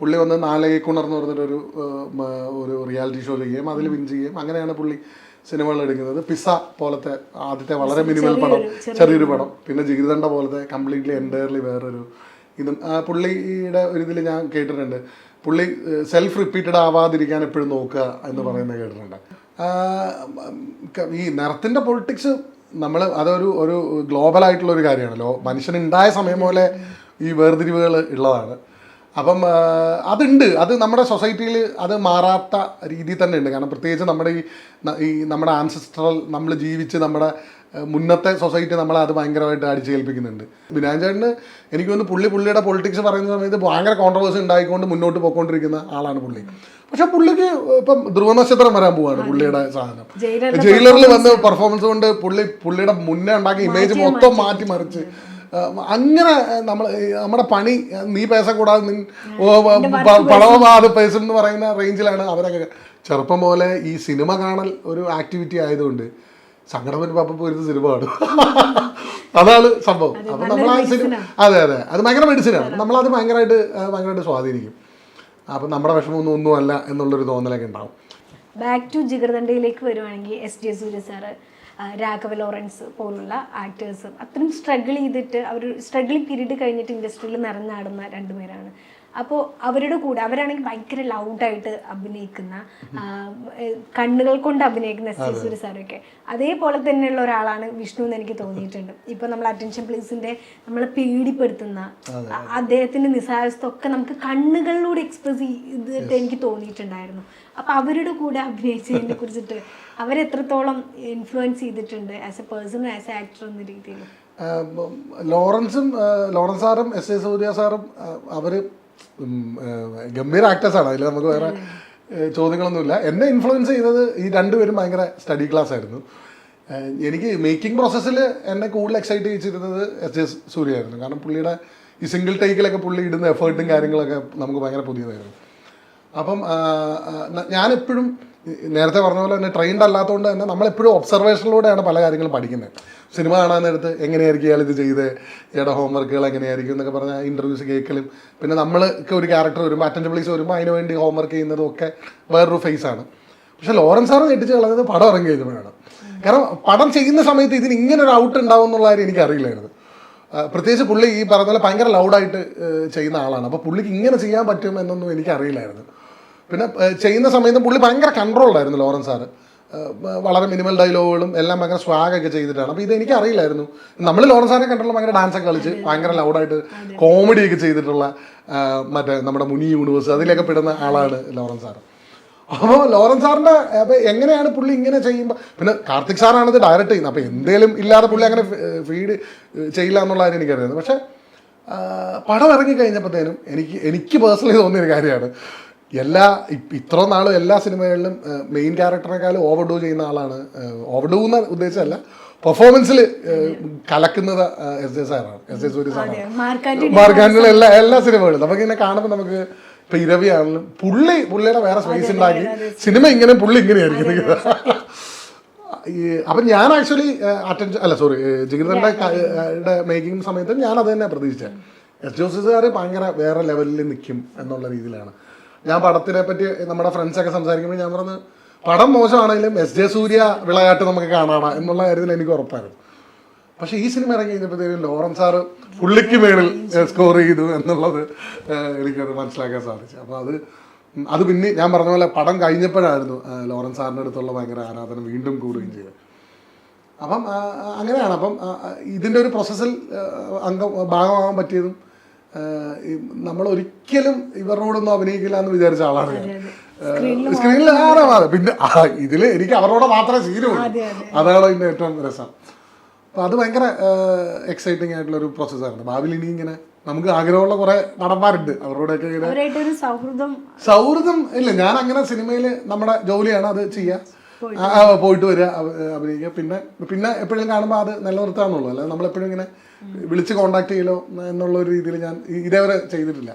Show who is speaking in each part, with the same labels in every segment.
Speaker 1: പുള്ളി വന്ന് നാലേക്കുണർ കുണർന്ന് പറഞ്ഞിട്ടൊരു ഒരു റിയാലിറ്റി ഷോ ചെയ്യുകയും അതിൽ വിൻ ചെയ്യുകയും അങ്ങനെയാണ് പുള്ളി സിനിമകൾ എടുക്കുന്നത്. പിസ പോലത്തെ ആദ്യത്തെ വളരെ മിനിമൽ പടം ചെറിയൊരു പടം. പിന്നെ ജീവിതണ്ട പോലത്തെ കംപ്ലീറ്റ്ലി എന്റയർലി വേറൊരു ഇതും. പുള്ളിയുടെ ഒരു ഇതിൽ ഞാൻ കേട്ടിട്ടുണ്ട്. പുള്ളി സെൽഫ് റിപ്പീറ്റഡ് ആവാതിരിക്കാൻ എപ്പോഴും നോക്കുക എന്ന് പറയുന്നത് കേട്ടിട്ടുണ്ട്. ഈ നിറത്തിന്റെ പൊളിറ്റിക്സ് നമ്മൾ അതൊരു ഒരു ഗ്ലോബൽ ആയിട്ടുള്ള ഒരു കാര്യമാണല്ലോ മനുഷ്യനുണ്ടായ സമയം പോലെ ഈ വേർതിരിവുകൾ ഉള്ളതാണ്. അപ്പം അതുണ്ട്. അത് നമ്മുടെ സൊസൈറ്റിയിൽ അത് മാറാത്ത രീതി തന്നെ ഉണ്ട് കാരണം പ്രത്യേകിച്ച് നമ്മുടെ ഈ ഈ നമ്മുടെ ആൻസിസ്ട്രൽ നമ്മൾ ജീവിച്ച് നമ്മുടെ മുന്നത്തെ സൊസൈറ്റി നമ്മളെ അത് ഭയങ്കരമായിട്ട് അടിച്ചേൽപ്പിക്കുന്നുണ്ട്. ബിനാൻ ചേട്ടന് എനിക്ക് തോന്നുന്നു പുള്ളി പുള്ളിയുടെ പൊളിറ്റിക്സ് പറയുന്ന സമയത്ത് ഭയങ്കര കോൺട്രവേഴ്സി ഉണ്ടായിക്കൊണ്ട് മുന്നോട്ട് പോയിക്കൊണ്ടിരിക്കുന്ന ആളാണ് പുള്ളി. പക്ഷെ പുള്ളിക്ക് ഇപ്പം ധ്രുവ നക്ഷത്രം വരാൻ പോവാണ് പുള്ളിയുടെ സാധനം. ജയിലറിൽ വന്ന് പെർഫോമൻസ് കൊണ്ട് പുള്ളി പുള്ളിയുടെ മുന്നേ ഉണ്ടാക്കിയ ഇമേജ് മൊത്തം മാറ്റി. മറിച്ച് അങ്ങനെ നമ്മൾ നമ്മുടെ പണി നീ പൈസ കൂടാതെ നിൻ പടവാത് പൈസ എന്ന് പറയുന്ന റേഞ്ചിലാണ് അവരൊക്കെ. ചെറുപ്പം പോലെ ഈ സിനിമ കാണൽ ഒരു ആക്ടിവിറ്റി ആയതുകൊണ്ട് സങ്കടം പാപ്പ പോയിരുന്ന സിനിമ കാണും. അതാണ് സംഭവം. അപ്പം നമ്മൾ ആ സിനിമ അതെ അതെ. അത് ഭയങ്കര മെഡിസിനാണ് നമ്മളത് ഭയങ്കരമായിട്ട് ഭയങ്കരമായിട്ട് സ്വാധീനിക്കും. അപ്പം നമ്മുടെ വിഷമമൊന്നും ഒന്നുമല്ല എന്നുള്ളൊരു തോന്നലൊക്കെ ഉണ്ടാവും.
Speaker 2: ബാക്ക് ടു ജിഗർദണ്ഡയിലേക്ക് വരുവാണെങ്കിൽ S J Surya sir Raghava Lawrence പോലുള്ള ആക്ടേഴ്സ് അത്രയും സ്ട്രഗിൾ ചെയ്തിട്ട് അവർ സ്ട്രഗിളിങ് പീരീഡ് കഴിഞ്ഞിട്ട് ഇൻഡസ്ട്രിയിൽ നിറഞ്ഞാടുന്ന രണ്ടുപേരാണ് അപ്പോൾ അവരുടെ കൂടെ അവരാണെങ്കിൽ ഭയങ്കര ലൗഡായിട്ട് അഭിനയിക്കുന്ന കണ്ണുകൾ കൊണ്ട് അഭിനയിക്കുന്ന എസ് സൂര്യ സാറൊക്കെ. അതേപോലെ തന്നെയുള്ള ഒരാളാണ് വിഷ്ണു എന്ന് എനിക്ക് തോന്നിയിട്ടുണ്ട്. ഇപ്പൊ നമ്മൾ അറ്റൻഷൻ പ്ലീസിന്റെ നമ്മളെ പേടിപ്പെടുത്തുന്ന അദ്ദേഹത്തിന്റെ നിസ്സാരസ്ഥ ഒക്കെ നമുക്ക് കണ്ണുകളിലൂടെ എക്സ്പ്രസ് ചെയ്തിട്ട് എനിക്ക് തോന്നിയിട്ടുണ്ടായിരുന്നു. അപ്പൊ അവരുടെ കൂടെ അഭിനയിച്ചതിനെ കുറിച്ചിട്ട് അവരെത്രത്തോളം ഇൻഫ്ലുവൻസ് ചെയ്തിട്ടുണ്ട് as a person as a actor എന്ന രീതിയിൽ?
Speaker 1: ലോറൻസും ലോറൻസ് സാറും എസ് എ സൂര്യ സാറും അവർ ഗംഭീര ആക്ടേഴ്സാണ് അതിൽ നമുക്ക് വേറെ ചോദ്യങ്ങളൊന്നുമില്ല. എന്നെ ഇൻഫ്ലുവൻസ് ചെയ്തത് ഈ രണ്ടുപേരും ഭയങ്കര സ്റ്റഡി ക്ലാസ് ആയിരുന്നു. എനിക്ക് മേക്കിംഗ് പ്രോസസ്സിൽ എന്നെ കൂടുതൽ എക്സൈറ്റ് ചെയ്തിരുന്നത് എസ് എസ് സൂര്യ ആയിരുന്നു. കാരണം പുള്ളിയുടെ ഈ സിംഗിൾ ടേക്കിലൊക്കെ പുള്ളി ഇടുന്ന എഫേർട്ടും കാര്യങ്ങളൊക്കെ നമുക്ക് ഭയങ്കര പുതിയതായിരുന്നു. അപ്പം ഞാനെപ്പോഴും നേരത്തെ പറഞ്ഞ പോലെ തന്നെ ട്രെയിൻഡ് അല്ലാത്തതുകൊണ്ട് തന്നെ നമ്മളെപ്പോഴും ഒബ്സർവേഷനിലൂടെയാണ് പല കാര്യങ്ങളും പഠിക്കുന്നത്. സിനിമ കാണാൻ നേരത്ത് എങ്ങനെയായിരിക്കും ഇയാൾ ഇത് ചെയ്ത്? ഇയാളുടെ ഹോംവർക്കുകൾ എങ്ങനെയായിരിക്കും എന്നൊക്കെ പറഞ്ഞാൽ ഇന്റർവ്യൂസ് കേൾക്കലും പിന്നെ നമ്മൾക്ക് ഒരു ക്യാരക്ടർ വരുമ്പോൾ അറ്റൻഡ് പ്ലീസ് വരുമ്പോൾ അതിന് വേണ്ടി ഹോംവർക്ക് ചെയ്യുന്നതും ഒക്കെ വേറൊരു ഫേസാണ് പക്ഷെ ലോറൻസ് സാറ് ഞെട്ടിച്ച് കളഞ്ഞത് പടം ഇറങ്ങി കഴിഞ്ഞപ്പോഴാണ്. കാരണം പടം ചെയ്യുന്ന സമയത്ത് ഇതിന് ഇങ്ങനെ ഒരു ഔട്ട് ഉണ്ടാവും എന്നുള്ള കാര്യം എനിക്ക് അറിയില്ലായിരുന്നു പ്രത്യേകിച്ച് പുള്ളി ഈ പറഞ്ഞ പോലെ ഭയങ്കര ലൗഡായിട്ട് ചെയ്യുന്ന ആളാണ്. അപ്പോൾ പുള്ളിക്ക് ഇങ്ങനെ ചെയ്യാൻ പറ്റും എന്നൊന്നും എനിക്ക് അറിയില്ലായിരുന്നു പിന്നെ ചെയ്യുന്ന സമയത്ത് പുള്ളി ഭയങ്കര കൺട്രോൾഡായിരുന്നു ലോറൻസ് സാറ്. വളരെ മിനിമൽ ഡയലോഗുകളും എല്ലാം ഭയങ്കര സ്വാഗൊക്കെ ചെയ്തിട്ടാണ്. അപ്പോൾ ഇത് എനിക്ക് അറിയില്ലായിരുന്നു. നമ്മൾ ലോറൻസ് സാറിനെ കണ്ടുള്ള ഭയങ്കര ഡാൻസ് ഒക്കെ കളിച്ച് ഭയങ്കര ലൗഡായിട്ട് കോമഡി ഒക്കെ ചെയ്തിട്ടുള്ള മറ്റേ നമ്മുടെ മുനി യൂണിവേഴ്സ് അതിലൊക്കെ പെടുന്ന ആളാണ് ലോറൻസ് സാർ അപ്പോൾ ലോറൻസ് സാറിന്റെ അപ്പോൾ എങ്ങനെയാണ് പുള്ളി ഇങ്ങനെ ചെയ്യുമ്പോൾ പിന്നെ കാർത്തിക് സാറാണ് ഇത് ഡയറക്റ്റ് ചെയ്യുന്നത്. അപ്പോൾ എന്തേലും ഇല്ലാതെ പുള്ളി അങ്ങനെ ഫീഡ് ചെയ്യില്ല എന്നുള്ള കാര്യം എനിക്കറിയാം. പക്ഷേ പടം ഇറങ്ങി കഴിഞ്ഞപ്പോഴത്തേനും എനിക്ക് എനിക്ക് പേഴ്സണലി തോന്നിയൊരു കാര്യമാണ്. എല്ലാ ഇത്ര നാളും എല്ലാ സിനിമകളിലും മെയിൻ ക്യാരക്ടറിനെക്കാളും ഓവർ ഡൂ ചെയ്യുന്ന ആളാണ് ഓവർ ഡൂ എന്ന ഉദ്ദേശമല്ല. പെർഫോമൻസിൽ കലക്കുന്നത് എസ് ജെ സാറാണ് എസ് ജെ സൂര്യ സാറാണ് മാർക്കാൻഡിലെ എല്ലാ എല്ലാ സിനിമകളും. നമുക്ക് ഇങ്ങനെ കാണുമ്പോൾ നമുക്ക് ഇപ്പൊ ഇരവിയാണെങ്കിലും പുള്ളി പുള്ളിയുടെ വേറെ സ്പേസ് ഉണ്ടാക്കി. സിനിമ ഇങ്ങനെ പുള്ളി ഇങ്ങനെയായിരിക്കും അപ്പം ഞാൻ ആക്ച്വലി അറ്റൻഷൻ അല്ല സോറി ജിഗിതന്റെ മേക്കിംഗ് സമയത്ത് ഞാൻ അത് തന്നെ പ്രതീക്ഷിച്ചത് എസ് ജോസഫുകാർ ഭയങ്കര വേറെ ലെവലിൽ നിൽക്കും എന്നുള്ള രീതിയിലാണ്. ഞാൻ പടത്തിനെ പറ്റി നമ്മുടെ ഫ്രണ്ട്സൊക്കെ സംസാരിക്കുമ്പോൾ ഞാൻ പറഞ്ഞു പടം മോശമാണെങ്കിലും എസ് ജെ സൂര്യ വിളയാട്ട് നമുക്ക് കാണാണ് എന്നുള്ള കാര്യത്തിൽ എനിക്ക് ഉറപ്പായിരുന്നു. പക്ഷെ ഈ സിനിമ ഇറങ്ങി കഴിഞ്ഞപ്പോഴത്തേക്കും ലോറൻസ് സാറ് പുള്ളിക്ക് മേളിൽ സ്കോർ ചെയ്തു എന്നുള്ളത് എനിക്കത് മനസ്സിലാക്കാൻ സാധിച്ചു. അപ്പോൾ അത് അത് പിന്നെ ഞാൻ പറഞ്ഞ പോലെ പടം കഴിഞ്ഞപ്പോഴായിരുന്നു ലോറൻസ് സാറിന്റെ അടുത്തുള്ള ഭയങ്കര ആരാധന വീണ്ടും കൂടുകയും ചെയ്തത്. അപ്പം അങ്ങനെയാണ്. അപ്പം ഇതിന്റെ ഒരു പ്രോസസ്സിൽ അംഗം ഭാഗമാകാൻ പറ്റിയതും നമ്മൾ ഒരിക്കലും ഇവരോടൊന്നും അഭിനയിക്കില്ല എന്ന് വിചാരിച്ച ആളാണ് ഞാൻ. സ്ക്രീനിൽ ആരാണ് പിന്നെ ഇതിൽ ഇതിൽ എനിക്ക് അവരോട് മാത്രമേ
Speaker 2: അതെ.
Speaker 1: അതാണ് അതിന്റെ ഏറ്റവും രസം. അപ്പോൾ അത് ഭയങ്കര എക്സൈറ്റിംഗ് ആയിട്ടുള്ള ഒരു പ്രോസസ്സായിരുന്നു ഭാവിയിൽ ഇനി ഇങ്ങനെ നമുക്ക് ആഗ്രഹമുള്ള കുറെ നടന്മാരുണ്ട്. അവരോടൊക്കെ ഇങ്ങനെ
Speaker 2: സൗഹൃദം
Speaker 1: സൗഹൃദം ഇല്ല ഞാൻ അങ്ങനെ സിനിമയിൽ നമ്മുടെ ജോലിയാണ് അത് ആ, പോയിട്ട് വരിക അഭിനയിക്കുക പിന്നെ പിന്നെ എപ്പോഴും കാണുമ്പോൾ അത് നിലനിർത്താന്നുള്ളൂ. അല്ലാതെ നമ്മളെപ്പോഴും ഇങ്ങനെ വിളിച്ച് കോണ്ടാക്ട് ചെയ്യലോ എന്നുള്ള ഒരു രീതിയിൽ ഞാൻ ഇതേവരെ ചെയ്തിട്ടില്ല.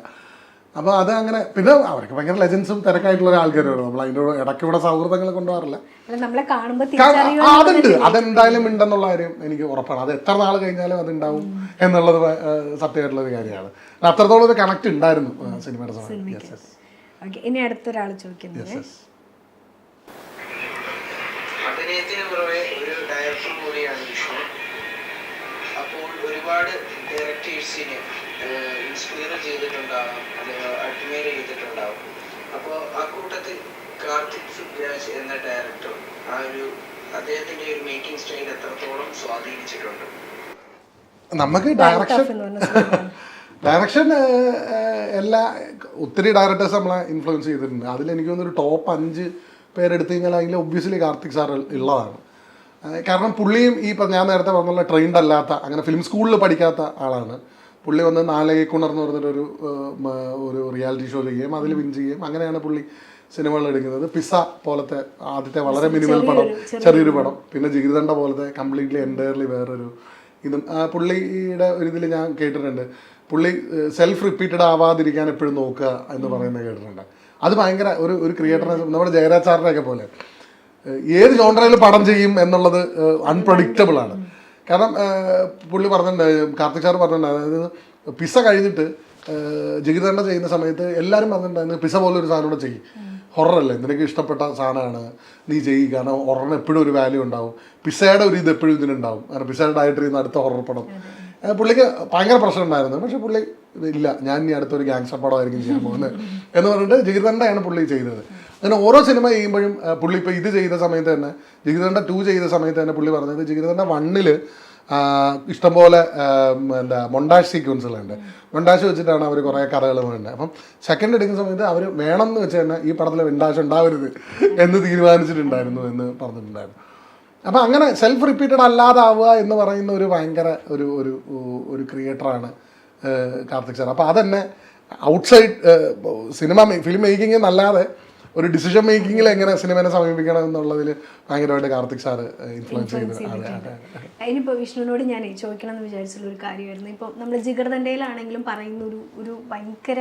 Speaker 1: അപ്പോൾ അത് അങ്ങനെ പിന്നെ അവർക്ക് ഭയങ്കര ലെജൻസും തിരക്കായിട്ടുള്ള ആൾക്കാരാണ് നമ്മൾ അതിന്റെ ഇടയ്ക്ക് ഇവിടെ സൗഹൃദങ്ങൾ കൊണ്ടുപോകാറില്ല. അതുണ്ട്. അതെന്തായാലും ഉണ്ടെന്നുള്ള കാര്യം എനിക്ക് ഉറപ്പാണ്. അത് എത്ര നാൾ കഴിഞ്ഞാലും അത് ഉണ്ടാവും എന്നുള്ളത് സത്യമായിട്ടുള്ള ഒരു കാര്യമാണ്. അത്രത്തോളം ഒരു കണക്ട് ഉണ്ടായിരുന്നു സിനിമയുടെ സമയത്ത്.
Speaker 2: ഇനി അടുത്തൊരാൾ ചോദിക്കുന്നത്.
Speaker 3: അഭിനയത്തിന് പുറമെ ഒരു ഡയറക്ടർ കൂടിയാണ് വിഷ്ണു. ഒരുപാട് ഡയറക്ടേഴ്സിനെ ഇൻസ്പയർ ചെയ്തിട്ടുണ്ടാവും അല്ലെങ്കിൽ അഡ്മയർ ചെയ്തിട്ടുണ്ടാവും. അപ്പോൾ ആ കൂട്ടത്തിൽ കാർത്തിക് സുബ്രാജ് എന്ന ഡയറക്ടർ ആ ഒരു അദ്ദേഹത്തിന്റെ ഒരു മേക്കിംഗ് സ്റ്റൈൽ എത്രത്തോളം സ്വാധീനിച്ചിട്ടുണ്ട്?
Speaker 1: നമുക്ക് ഡയറക്ഷൻ. ഡയറക്ഷൻ എല്ലാ ഒത്തിരി ഡയറക്ടേഴ്സ് നമ്മളെ ഇൻഫ്ലുവൻസ് ചെയ്തിട്ടുണ്ട്. അതിൽ എനിക്ക് തോന്നുന്നൊരു ടോപ്പ് അഞ്ച് പേരെടുത്ത് കഴിഞ്ഞാൽ അതിൽ ഒബ്വിയസ്ലി കാർത്തിക് സാർ ഉള്ളതാണ്. കാരണം പുള്ളിയും ഈ ഞാൻ നേരത്തെ പറഞ്ഞുള്ള ട്രെയിൻഡ് അല്ലാത്ത അങ്ങനെ ഫിലിം സ്കൂളിൽ പഠിക്കാത്ത ആളാണ്. പുള്ളി വന്ന് നാലേക്കുണർ എന്ന് പറഞ്ഞിട്ടൊരു ഒരു റിയാലിറ്റി ഷോ ചെയ്യുകയും അതിൽ വിൻ ചെയ്യുകയും അങ്ങനെയാണ് പുള്ളി സിനിമകൾ എടുക്കുന്നത്. പിസ പോലത്തെ ആദ്യത്തെ വളരെ മിനിമൽ പടം ചെറിയൊരു പടം. പിന്നെ ജീവിതണ്ട പോലത്തെ കംപ്ലീറ്റ്ലി എന്റയർലി വേറൊരു ഇതും. പുള്ളിയുടെ ഒരു ഇതിൽ ഞാൻ കേട്ടിട്ടുണ്ട്. പുള്ളി സെൽഫ് റിപ്പീറ്റഡ് ആവാതിരിക്കാൻ എപ്പോഴും നോക്കുക എന്ന് പറയുന്നത് കേട്ടിട്ടുണ്ട്. അത് ഭയങ്കര ഒരു ഒരു ക്രിയേറ്ററിനെ നമ്മുടെ ജയരാജ് സാറിനെയൊക്കെ പോലെ. ഏത് ജോണ്ടറയിൽ പടം ചെയ്യും എന്നുള്ളത് അൺപ്രഡിക്റ്റബിൾ ആണ്. കാരണം പുള്ളി പറഞ്ഞിട്ടുണ്ടായിരുന്നു കാർത്തിക് സാർ പറഞ്ഞിട്ടുണ്ടായിരുന്നു അതായത് പിസ കഴിഞ്ഞിട്ട് ജഗിതണ്ണ ചെയ്യുന്ന സമയത്ത് എല്ലാവരും പറഞ്ഞിട്ടുണ്ടായിരുന്നു പിസ പോലെ ഒരു സാധനം കൂടെ ചെയ്യും. ഹൊറല്ലേ നിനക്ക് ഇഷ്ടപ്പെട്ട സാധനമാണ് നീ ചെയ്യുക കാരണം ഹൊററിന് എപ്പോഴും ഒരു വാല്യൂ ഉണ്ടാവും. പിസയുടെ ഒരു ഇത് എപ്പോഴും ഇതിനുണ്ടാവും. കാരണം പിസയുടെ ഡയറ്റ് ചെയ്യുന്ന അടുത്ത ഹൊറർ പടം. പുള്ളിക്ക് ഭയങ്കര പ്രശ്നം ഉണ്ടായിരുന്നു. പക്ഷെ പുള്ളി ഇല്ല ഞാൻ ഇനി അടുത്തൊരു ഗ്യാങ്സ്റ്റർ പടമായിരിക്കും ചെയ്യാൻ പോകുന്നത്. എന്ന് പറഞ്ഞിട്ട് ജഗിതണ്ണയാണ് പുള്ളി ചെയ്തത്. അങ്ങനെ ഓരോ സിനിമ ചെയ്യുമ്പോഴും പുള്ളി ഇപ്പോൾ ഇത് ചെയ്ത സമയത്ത് തന്നെ ജിഗിതണ്ട ടു ചെയ്ത സമയത്ത് തന്നെ പുള്ളി പറഞ്ഞത് ജിഗിതണ്ട വണ്ണിൽ ഇഷ്ടംപോലെ എന്താ മൊണ്ടാഷ് സീക്വൻസുകളുണ്ട് മൊണ്ടാഷ് വെച്ചിട്ടാണ് അവർ കുറേ കഥകൾ വേണ്ടത് അപ്പം സെക്കൻഡ് എടുക്കുന്ന സമയത്ത് അവർ വേണം എന്ന് വെച്ച് തന്നെ ഈ പടത്തിൽ മൊണ്ടാഷ് ഉണ്ടാവരുത് എന്ന് തീരുമാനിച്ചിട്ടുണ്ടായിരുന്നു എന്ന് പറഞ്ഞിട്ടുണ്ടായിരുന്നു. അപ്പം അങ്ങനെ സെൽഫ് റിപ്പീറ്റഡ് അല്ലാതാവുക എന്ന് പറയുന്ന ഒരു ഭയങ്കര ഒരു ഒരു ഒരു ക്രിയേറ്ററാണ് കാർത്തിക് സാർ. അപ്പോൾ അതന്നെ ഔട്ട്സൈഡ് സിനിമ ഫിലിം മേക്കിംഗ് എന്നല്ലാതെ ഒരു ഡിസിഷൻ മേക്കിങ്ങിൽ എങ്ങനെ സിനിമനെ സമീപിക്കണം എന്നുള്ളതിൽ ഭയങ്കരമായിട്ട് കാർത്തിക് സാറ് ഇൻഫ്ലുവൻസ് ചെയ്ത് അതെ അതെ
Speaker 2: ഇനിയിപ്പോൾ വിഷ്ണുവിനോട് ഞാൻ ചോദിക്കണം എന്ന് വിചാരിച്ചുള്ള ഒരു കാര്യമായിരുന്നു. ഇപ്പോൾ നമ്മൾ ജിഗർദണ്ഡയിലാണെങ്കിലും പറയുന്ന ഒരു ഒരു ഭയങ്കര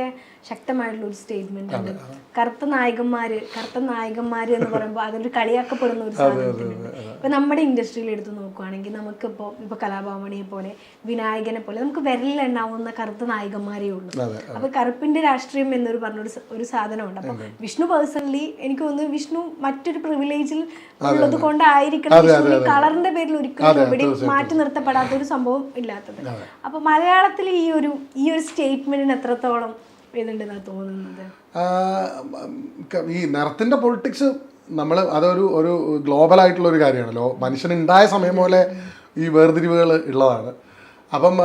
Speaker 2: ശക്തമായിട്ടുള്ള ഒരു സ്റ്റേറ്റ്മെന്റ് ഉണ്ട്. കറുത്ത നായകന്മാര് കറുത്ത നായകന്മാര് എന്ന് പറയുമ്പോൾ അതൊരു കളിയാക്കപ്പെടുന്ന ഒരു സാധനത്തിനുണ്ട് ഇപ്പൊ നമ്മുടെ ഇൻഡസ്ട്രിയിൽ എടുത്ത് നോക്കുവാണെങ്കിൽ നമുക്കിപ്പോൾ ഇപ്പൊ കലാഭവണിയെ പോലെ വിനായകനെ പോലെ നമുക്ക് വിരലിലെണ്ണാവുന്ന കറുത്ത നായകന്മാരേ ഉള്ളൂ.
Speaker 1: അപ്പോൾ
Speaker 2: അപ്പൊ കറുപ്പിന്റെ രാഷ്ട്രീയം എന്നൊരു പറഞ്ഞൊരു ഒരു സാധനമുണ്ട്. അപ്പൊ വിഷ്ണു പേഴ്സണലി എനിക്ക് തോന്നുന്നു വിഷ്ണു മറ്റൊരു പ്രിവിലേജിൽ ഉള്ളത് കൊണ്ടായിരിക്കണം. വിഷ്ണു കളറിന്റെ പേരിൽ ഒരിക്കലും ഇവിടെ മാറ്റി നിർത്തപ്പെടാത്ത ഒരു സംഭവം ഇല്ലാത്തത്. അപ്പൊ മലയാളത്തിൽ ഈ ഒരു ഈ ഒരു സ്റ്റേറ്റ്മെന്റിന് എത്രത്തോളം ഇതുണ്ടെന്നാണ് തോന്നുന്നത്?
Speaker 1: ഈ നിറത്തിന്റെ പൊളിറ്റിക്സ് നമ്മൾ അതൊരു ഒരു ഗ്ലോബൽ ആയിട്ടുള്ള ഒരു കാര്യമാണല്ലോ മനുഷ്യനുണ്ടായ സമയം പോലെ ഈ വേർതിരിവുകൾ ഉള്ളതാണ്. അപ്പം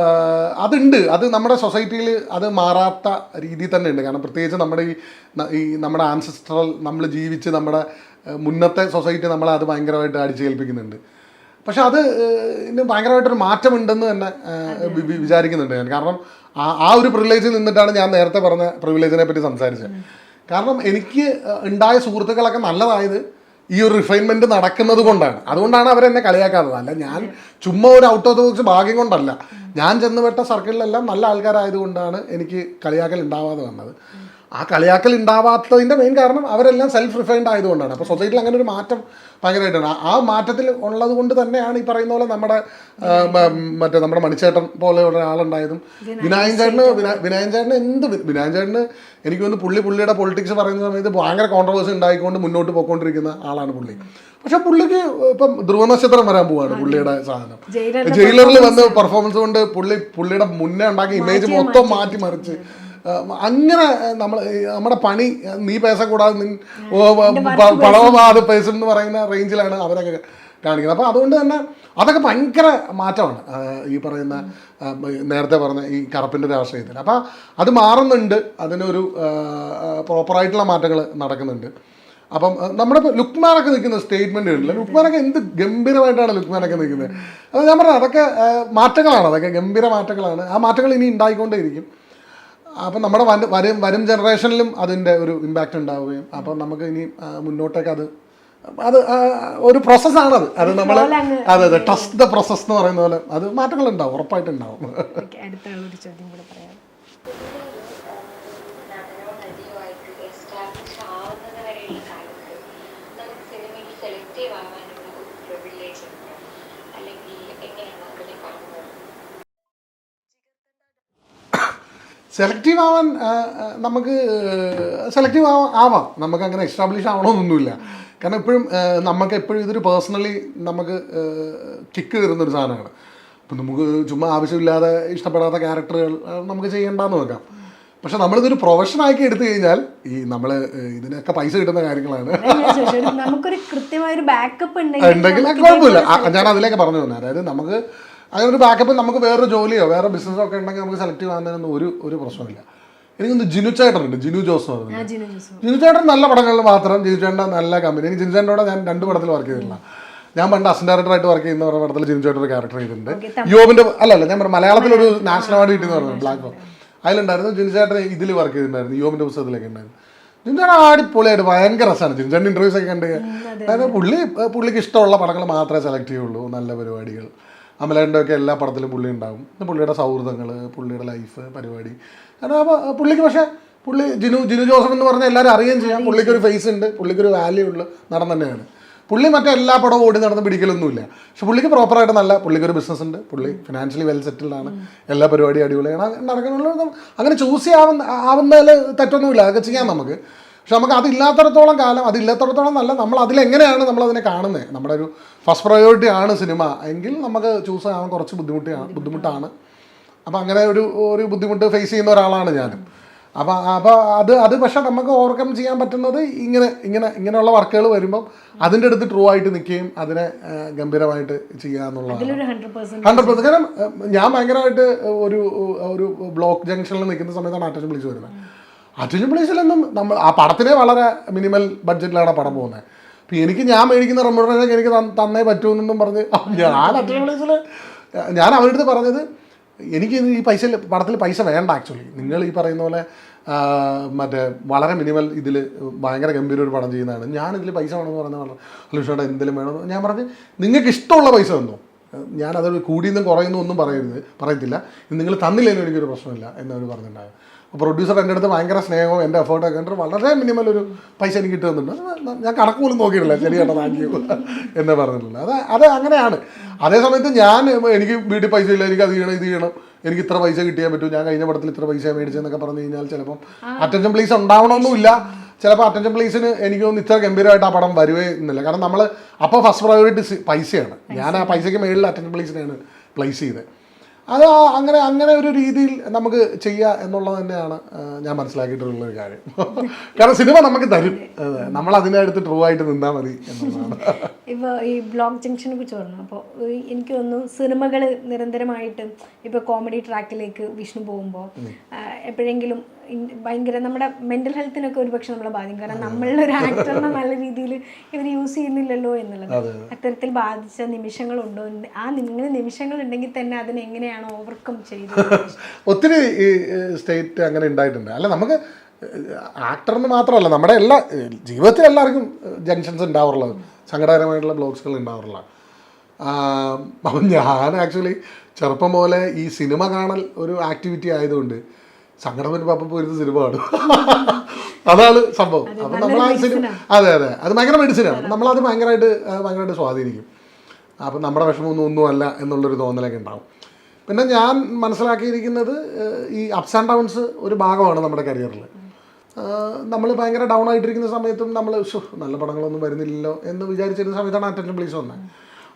Speaker 1: അതുണ്ട്. അത് നമ്മുടെ സൊസൈറ്റിയിൽ അത് മാറാത്ത രീതി തന്നെ ഉണ്ട് കാരണം പ്രത്യേകിച്ച് നമ്മുടെ ഈ നമ്മുടെ ആൻസിസ്ട്രൽ നമ്മൾ ജീവിച്ച് നമ്മുടെ മുന്നത്തെ സൊസൈറ്റി നമ്മളെ അത് ഭയങ്കരമായിട്ട് അടിച്ചേൽപ്പിക്കുന്നുണ്ട്. പക്ഷെ അത് ഇന്ന് ഭയങ്കരമായിട്ടൊരു മാറ്റമുണ്ടെന്ന് തന്നെ വിചാരിക്കുന്നുണ്ട് ഞാൻ. കാരണം ആ ഒരു പ്രിവിലേജിൽ നിന്നിട്ടാണ് ഞാൻ നേരത്തെ പറഞ്ഞ പ്രിവിലേജിനെ പറ്റി സംസാരിച്ചത്. കാരണം എനിക്ക് ഉണ്ടായ സുഹൃത്തുക്കളൊക്കെ നല്ലതായത് ഈ ഒരു റിഫൈൻമെന്റ് നടക്കുന്നത് കൊണ്ടാണ്. അതുകൊണ്ടാണ് അവരെന്നെ കളിയാക്കാത്തത്. അല്ല ഞാൻ ചുമ്മാ ഒരു ഔട്ട് ഓഫ് ദ ബോക്സ് ഭാഗ്യം കൊണ്ടല്ല. ഞാൻ ചെന്നുപെട്ട സർക്കിളിലെല്ലാം നല്ല ആൾക്കാരായതുകൊണ്ടാണ് എനിക്ക് കളിയാക്കൽ ഉണ്ടാവാതെ വന്നത്. ആ കളിയാക്കൽ ഉണ്ടാവാത്തതിന്റെ മെയിൻ കാരണം അവരെല്ലാം സെൽഫ് റിഫൈൻഡ് ആയതുകൊണ്ടാണ്. അപ്പോൾ സൊസൈറ്റിയിൽ അങ്ങനെ ഒരു മാറ്റം ഭയങ്കരമായിട്ടാണ്. ആ- മാറ്റത്തിൽ ഉള്ളത് കൊണ്ട് തന്നെയാണ് ഈ പറയുന്ന പോലെ നമ്മുടെ മറ്റേ നമ്മുടെ മണിച്ചേട്ടൻ പോലെ ഒരാളുണ്ടായതും. വിനായൻ ചേട്ടന് വിനാ- വിനായൻ ചേട്ടന് എന്ത് വിനായൻ ചേട്ടന് എനിക്ക് തോന്നുന്നു പുള്ളി പുള്ളിയുടെ പൊളിറ്റിക്സ് പറയുന്ന സമയത്ത് ഭയങ്കര കോൺട്രവേഴ്സി ഉണ്ടായിക്കൊണ്ട് മുന്നോട്ട് പോയിക്കൊണ്ടിരിക്കുന്ന ആളാണ് പുള്ളി. പക്ഷെ പുള്ളിക്ക് ഇപ്പം ധ്രുവ നക്ഷത്രം വരാൻ പോവാണ് പുള്ളിയുടെ സാധനം. ജയിലറിൽ വന്ന് പെർഫോമൻസ് കൊണ്ട് പുള്ളി പുള്ളിയുടെ മുന്നേ ഉണ്ടാക്കിയ ഇമേജ് മൊത്തം മാറ്റി. മറിച്ച് അങ്ങനെ നമ്മൾ നമ്മുടെ പണി നീ പൈസ കൂടാതെ നിൻ പൈസ എന്ന് പറയുന്ന റേഞ്ചിലാണ് അവരൊക്കെ കാണിക്കുന്നത്. അപ്പോൾ അതുകൊണ്ട് തന്നെ അതൊക്കെ ഭയങ്കര മാറ്റമാണ് ഈ പറയുന്ന നേരത്തെ പറഞ്ഞ ഈ കറുപ്പിന്റെ രാഷ്ട്രീയത്തിൽ അപ്പോൾ അത് മാറുന്നുണ്ട് അതിനൊരു പ്രോപ്പറായിട്ടുള്ള മാറ്റങ്ങൾ നടക്കുന്നുണ്ട്. അപ്പം നമ്മുടെ ഇപ്പോൾ ലുക്മാനൊക്കെ നിൽക്കുന്ന സ്റ്റേറ്റ്മെന്റ് ഉണ്ടല്ലോ. ലുക്മാനൊക്കെ എന്ത് ഗംഭീരമായിട്ടാണ് ലുക്മാനൊക്കെ നിൽക്കുന്നത്? അത് ഞാൻ പറഞ്ഞത് അതൊക്കെ മാറ്റങ്ങളാണ് അതൊക്കെ ഗംഭീര മാറ്റങ്ങളാണ്. ആ മാറ്റങ്ങൾ ഇനി ഉണ്ടായിക്കൊണ്ടേയിരിക്കും. അപ്പം നമ്മുടെ വരും വരും വരും ജനറേഷനിലും അതിന്റെ ഒരു ഇമ്പാക്റ്റ് ഉണ്ടാവുകയും. അപ്പം നമുക്ക് ഇനി മുന്നോട്ടേക്ക് അത് അത് ഒരു പ്രോസസ്സാണത് അത് നമ്മൾ
Speaker 2: പോലെ
Speaker 1: അതെ അതെ ട്രസ്റ്റ് ദ പ്രോസസ് എന്ന് പറയുന്ന പോലെ അത് മാറ്റങ്ങളുണ്ടാവും ഉറപ്പായിട്ടുണ്ടാവും.
Speaker 2: അടുത്ത ചോദ്യം കൂടെ പറയാം
Speaker 4: നടനോ നടിയോ ആയിട്ട് എസ്റ്റാബ്ലിഷ് ആവുന്നത് വരെയുള്ള കാലത്ത് നമുക്ക് സിനിമയിൽ സെലക്റ്റീവ് ആവാനുള്ള ഒരു പ്രിവിലേജ് ഉണ്ട് അല്ലെങ്കിൽ എങ്ങനെയാണ് അതിനെ കാണുന്നത്
Speaker 1: സെലക്റ്റീവ് ആവാൻ നമുക്ക് സെലക്റ്റീവ് ആവാം ആവാം. നമുക്ക് അങ്ങനെ എസ്റ്റാബ്ലിഷ് ആവണമെന്നൊന്നുമില്ല കാരണം എപ്പോഴും നമുക്ക് എപ്പോഴും ഇതൊരു പേഴ്സണലി നമുക്ക് കിക്ക് തരുന്നൊരു സാധനമാണ്. അപ്പം നമുക്ക് ചുമ്മാ ആവശ്യമില്ലാതെ ഇഷ്ടപ്പെടാത്ത ക്യാരക്ടറുകൾ നമുക്ക് ചെയ്യേണ്ടെന്ന് വെക്കാം. പക്ഷെ നമ്മളിതൊരു പ്രൊഫഷനാക്കി എടുത്തു കഴിഞ്ഞാൽ ഈ നമ്മൾ ഇതിനൊക്കെ പൈസ കിട്ടുന്ന കാര്യങ്ങളാണ്.
Speaker 2: നമുക്കൊരു കൃത്യമായ ഒരു ബാക്കപ്പ്
Speaker 1: ഉണ്ടെങ്കിൽ കുഴപ്പമില്ല. ഞാൻ അതിലേക്ക് പറഞ്ഞു തന്നെ അതായത് നമുക്ക് അങ്ങനെ ഒരു ബാക്കപ്പ് നമുക്ക് വേറൊരു ജോലിയോ വേറെ ബിസിനസ്സോ ഒക്കെ ഉണ്ടെങ്കിൽ നമുക്ക് സെലക്ട് ചെയ്യാവുന്നതിനൊന്നും ഒരു ഒരു പ്രശ്നമില്ല എനിക്കൊന്ന് ജിനു ചേട്ടനുണ്ട് ജിനു ജോസ് എന്ന്
Speaker 2: ജിനു
Speaker 1: ചേട്ടൻ നല്ല പടങ്ങളിൽ മാത്രം ജിനു ചേട്ടൻ നല്ല കമ്പനി എനിക്ക് ജിനു ചേട്ടനോട് ഞാൻ രണ്ട് പടത്തിൽ വർക്ക് ചെയ്തിട്ടില്ല. ഞാൻ പണ്ട് അസിസ്റ്റന്റ് ഡയറക്ടറായിട്ട് വർക്ക് ചെയ്യുന്ന പറഞ്ഞ പടത്തിൽ ജിനു ചേട്ടൻ ഒരു ക്യാരക്ടർ ചെയ്തിട്ടുണ്ട്. യോബിന്റെ അല്ല അല്ല ഞാൻ പറഞ്ഞു മലയാളത്തിൽ ഒരു നാഷണൽ അവാർഡ് കിട്ടിയെന്ന് പറഞ്ഞു ബ്ലാക്ക് ബോൾ അതിലുണ്ടായിരുന്നു ജിനു ചേട്ടൻ ഇതിൽ വർക്ക് ചെയ്തിട്ടുണ്ടായിരുന്നു യോബിന്റെ പുസ്തകത്തിലൊക്കെ ഉണ്ടായിരുന്നു. ചേട്ടൻ അടിപൊളിയായിട്ട് ഭയങ്കര രസമാണ്. ജിനു ഇന്റർവ്യൂസ് ഇന്റർവ്യൂസ് ഒക്കെ കണ്ട് അതായത് പുള്ളി പുള്ളിക്ക് ഇഷ്ടമുള്ള പടങ്ങൾ മാത്രമേ സെലക്ട് ചെയ്യുള്ളൂ നല്ല പരിപാടികൾ. അമലേന്റെ ഒക്കെ എല്ലാ പടത്തിലും പുള്ളി ഉണ്ടാകും. പുള്ളിയുടെ സൗഹൃദങ്ങൾ പുള്ളിയുടെ ലൈഫ് പരിപാടി. കാരണം അപ്പോൾ പുള്ളിക്ക് പക്ഷേ പുള്ളി ജിനു ജിനു ജോസഫ് എന്ന് പറഞ്ഞാൽ എല്ലാവരും അറിയുകയും ചെയ്യാം. പുള്ളിക്ക് ഒരു ഫേസ് ഉണ്ട് പുള്ളിക്കൊരു വാല്യൂ ഉള്ള നടൻ തന്നെയാണ്. പുള്ളി മറ്റേ എല്ലാ പടവും ഓടി നടന്ന് പിടിക്കലൊന്നുമില്ല. പക്ഷെ പുള്ളിക്ക് പ്രോപ്പറായിട്ട് നല്ല പുള്ളിക്കൊരു ബിസിനസ് ഉണ്ട്. പുള്ളി ഫിനാൻഷ്യലി വെൽ സെറ്റിൽഡ് ആണ്. എല്ലാ പരിപാടിയും അടിപൊളിയാണ്. നടക്കാനുള്ള അങ്ങനെ ചൂസ് ചെയ്യാവുന്ന ആവുന്നതിൽ തെറ്റൊന്നുമില്ല. അതൊക്കെ ചെയ്യാം നമുക്ക്. പക്ഷെ നമുക്ക് അതില്ലാത്തടത്തോളം കാലം അതില്ലാത്തടത്തോളം നല്ല നമ്മൾ അതിലെങ്ങനെയാണ് നമ്മളതിനെ കാണുന്നത്? നമ്മുടെ ഒരു ഫസ്റ്റ് പ്രയോറിറ്റി ആണ് സിനിമ എങ്കിൽ നമുക്ക് ചൂസ് ചെയ്യാൻ കുറച്ച് ബുദ്ധിമുട്ട് ബുദ്ധിമുട്ടാണ്. അപ്പോൾ അങ്ങനെ ഒരു ഒരു ബുദ്ധിമുട്ട് ഫേസ് ചെയ്യുന്ന ഒരാളാണ് ഞാനും. അപ്പോൾ അപ്പോൾ അത് അത് പക്ഷേ നമുക്ക് ഓവർകം ചെയ്യാൻ പറ്റുന്നത് ഇങ്ങനെ ഇങ്ങനെ ഇങ്ങനെയുള്ള വർക്കുകൾ വരുമ്പം അതിന്റെ അടുത്ത് ട്രൂ ആയിട്ട് നിൽക്കുകയും അതിനെ ഗംഭീരമായിട്ട് ചെയ്യുക എന്നുള്ളതാണ്.
Speaker 2: ഹൺഡ്രഡ് പെർസെന്റ്
Speaker 1: കാരണം ഞാൻ ഭയങ്കരമായിട്ട് ഒരു ഒരു ബ്ലോക്ക് ജംഗ്ഷനിൽ നിൽക്കുന്ന സമയത്താണ് അറ്റൻഷൻ വിളിച്ചു വരുന്നത്. അറ്റൻഷൻ പ്ലീസിലൊന്നും നമ്മൾ ആ പടത്തിനെ വളരെ മിനിമൽ ബഡ്ജറ്റിലാണ് പടം പോകുന്നത്. അപ്പം എനിക്ക് ഞാൻ മേടിക്കുന്ന റെമ്യൂണറേഷൻ എനിക്ക് തന്ന- പറ്റുമെന്നും പറഞ്ഞ് ഞാൻ അറ്റൻഷൻ പ്ലീസിൽ ഞാൻ അവരുടെ അടുത്ത് പറഞ്ഞത് എനിക്ക് ഈ പൈസ പടത്തിൽ പൈസ വേണ്ട ആക്ച്വലി നിങ്ങൾ ഈ പറയുന്ന പോലെ മറ്റേ വളരെ മിനിമൽ ഇതിൽ ഭയങ്കര ഗംഭീര ഒരു പടം ചെയ്യുന്നതാണ്. ഞാൻ ഇതിൽ പൈസ വേണമെന്ന് പറഞ്ഞ പറഞ്ഞു അലുഷയുടെ എന്തെങ്കിലും വേണമെന്ന് ഞാൻ പറഞ്ഞ് നിങ്ങൾക്ക് ഇഷ്ടമുള്ള പൈസ തന്നോ? ഞാനത് കൂടിയെന്നും കുറയുന്നു ഒന്നും പറയരുത് പറയത്തില്ല. നിങ്ങൾ തന്നില്ലെങ്കിലും എനിക്കൊരു പ്രശ്നമില്ല എന്നവർ പറഞ്ഞിട്ടുണ്ടായിരുന്നു. പ്രൊഡ്യൂസർ എന്റെ അടുത്ത് ഭയങ്കര സ്നേഹവും എന്റെ എഫേർട്ടൊക്കെ കണ്ടിട്ട് വളരെ മിനിമൽ ഒരു പൈസ എനിക്ക് കിട്ടുന്നുണ്ട്. ഞാൻ കണക്ക് പോലും നോക്കിയിട്ടില്ല. ശരി കേട്ടോ താങ്ക് യു എന്ന് പറഞ്ഞിട്ടില്ല അത് അത് അങ്ങനെയാണ്. അതേസമയത്ത് ഞാൻ എനിക്ക് വീട്ടിൽ പൈസ ഇല്ല എനിക്ക് അത് ചെയ്യണം ഇത് ചെയ്യണം എനിക്ക് ഇത്ര പൈസ കിട്ടിയാൽ പറ്റൂ ഞാൻ കഴിഞ്ഞ പടത്തിൽ ഇത്ര പൈസ മേടിച്ചെന്നൊക്കെ പറഞ്ഞു കഴിഞ്ഞാൽ ചിലപ്പം അറ്റൻഷൻ പ്ലീസ് ഉണ്ടാവണമെന്നില്ല. ചിലപ്പോൾ അറ്റൻഷൻ പ്ലീസിന് എനിക്ക് തോന്നുന്നു ഇത്ര ഗംഭീരമായിട്ട് ആ പടം വരുവേ എന്നില്ല. കാരണം നമ്മൾ അപ്പോൾ ഫസ്റ്റ് പ്രയോറിറ്റി പൈസയാണ്. ഞാൻ ആ പൈസയ്ക്ക് മേളിൽ അറ്റൻഷൻ പ്ലീസിനെയാണ് പ്ലേസ് ചെയ്തത്. അത് അങ്ങനെ അങ്ങനെ ഒരു രീതിയിൽ നമുക്ക് ചെയ്യുക എന്നുള്ളത് തന്നെയാണ് ഞാൻ മനസ്സിലാക്കിയിട്ടുള്ള ഒരു കാര്യം. കാരണം സിനിമ നമുക്ക് തരും. നമ്മൾ അതിനടുത്ത് ട്രൂ ആയിട്ട് നിന്നാൽ മതി എന്നുള്ളതാണ്.
Speaker 2: ഇപ്പോൾ ഈ ബ്ലോക്ക് ജംഗ്ഷനെ കുറിച്ച് പറഞ്ഞു. അപ്പോൾ എനിക്ക് തോന്നുന്നു സിനിമകൾ നിരന്തരമായിട്ട് ഇപ്പോൾ കോമഡി ട്രാക്കിലേക്ക് വിഷ്ണു പോകുമ്പോൾ എപ്പോഴെങ്കിലും ഭയങ്കര നമ്മുടെ മെന്റൽ ഹെൽത്തിനൊക്കെ ഒരുപക്ഷെ നമ്മളെ ബാധിക്കും. കാരണം ഒരു ആക്ടറിനെ നല്ല രീതിയിൽ ഇവർ യൂസ് ചെയ്യുന്നില്ലല്ലോ എന്നുള്ളത്. അത്തരത്തിൽ ബാധിച്ച നിമിഷങ്ങളുണ്ടോ? ആ നിങ്ങളുടെ നിമിഷങ്ങൾ ഉണ്ടെങ്കിൽ തന്നെ അതിനെ എങ്ങനെയാണ് ഓവർകം ചെയ്തത്?
Speaker 1: ഒത്തിരി ഈ സ്റ്റേറ്റ് അങ്ങനെ ഉണ്ടായിട്ടുണ്ട്. അല്ല നമുക്ക് ആക്ടറിന് മാത്രമല്ല നമ്മുടെ എല്ലാ ജീവിതത്തിൽ എല്ലാവർക്കും ജംഗ്ഷൻസ് ഉണ്ടാവാറുള്ളത്. സങ്കടകരമായിട്ടുള്ള ബ്ലോഗ്സുകൾ ഉണ്ടാവാറുള്ള. അപ്പം ഞാൻ ആക്ച്വലി ചെറുപ്പം പോലെ ഈ സിനിമ കാണൽ ഒരു ആക്ടിവിറ്റി ആയതുകൊണ്ട് സങ്കടം പാപ്പ പോയിരുന്ന സിനിമ കാണും. അതാണ് സംഭവം. അപ്പം നമ്മൾ ആ സിനിമ അതെ അതെ. അത് ഭയങ്കര മെഡിസിനാണ് നമ്മളത് ഭയങ്കരമായിട്ട് ഭയങ്കരമായിട്ട് സ്വാധീനിക്കും. അപ്പം നമ്മുടെ വിഷമമൊന്നും ഒന്നും അല്ല എന്നുള്ളൊരു തോന്നലൊക്കെ ഉണ്ടാവും. പിന്നെ ഞാൻ മനസ്സിലാക്കിയിരിക്കുന്നത് ഈ അപ്സ് ആൻഡ് ഡൗൺസ് ഒരു ഭാഗമാണ് നമ്മുടെ കരിയറിൽ നമ്മൾ ഭയങ്കര ഡൗൺ ആയിട്ടിരിക്കുന്ന സമയത്തും നമ്മൾ ഷോ നല്ല പടങ്ങളൊന്നും വരുന്നില്ലല്ലോ എന്ന് വിചാരിച്ചിരുന്ന സമയത്താണ് അറ്റൻഷൻ പ്ലീസ് വന്നത്